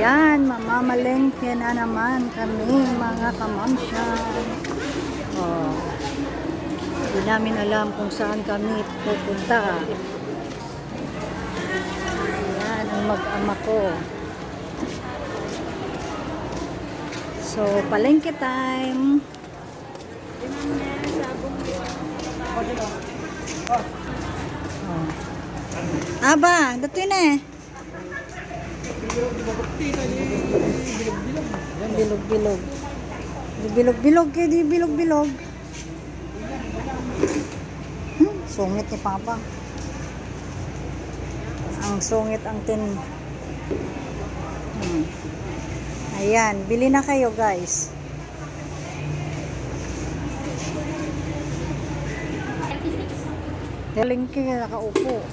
Ayan, mamamalengke na naman kami mga kamamsyan. Oh. Hindi namin alam kung saan kami pupunta. Ayan, ang mag-ama ko. So, palengke time. Oh. Aba, dato yun eh. Bilog-bilog. Bilog-bilog kayo, di bilog-bilog. Hmm, sungit ni Papa. Ang sungit ang tin. Hmm. Ayan, bili na kayo guys. Galing kayo nakaupo.